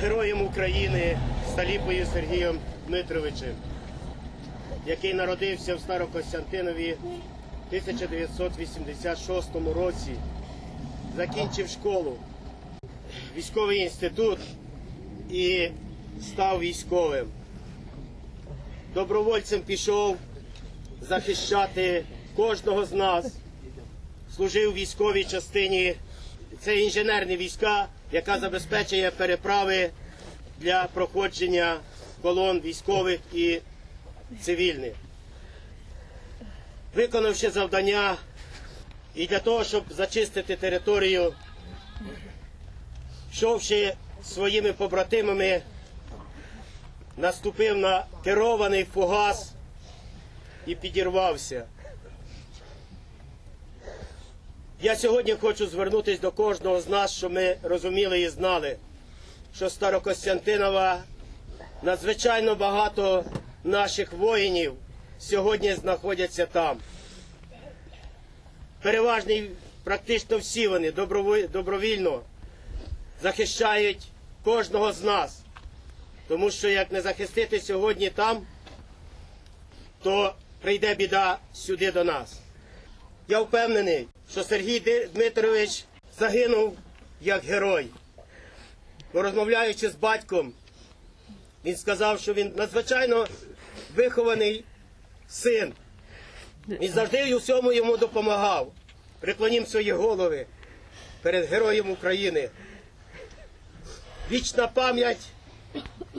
героєм України Сталіпою Сергієм Дмитровичем, який народився в Старокостянтинові в 1986 році, закінчив школу, військовий інститут і став військовим. Добровольцем пішов захищати кожного з нас, служив в військовій частині. Це інженерні війська, яка забезпечує переправи для проходження колон військових і цивільних. Виконавши завдання і для того, щоб зачистити територію, йшовши своїми побратимами, наступив на керований фугас і підірвався. Я сьогодні хочу звернутися до кожного з нас, щоб ми розуміли і знали, що Старокостянтинова надзвичайно багато наших воїнів сьогодні знаходяться там. Переважний, практично всі вони добровільно захищають кожного з нас. Тому що як не захистити сьогодні там, то прийде біда сюди до нас. Я впевнений, що Сергій Дмитрович загинув як герой. Бо розмовляючи з батьком, він сказав, що він надзвичайно вихований син. Він завжди у всьому йому допомагав. Приклонім свої голови перед героєм України. Вічна пам'ять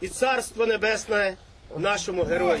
і царство небесне нашому герою.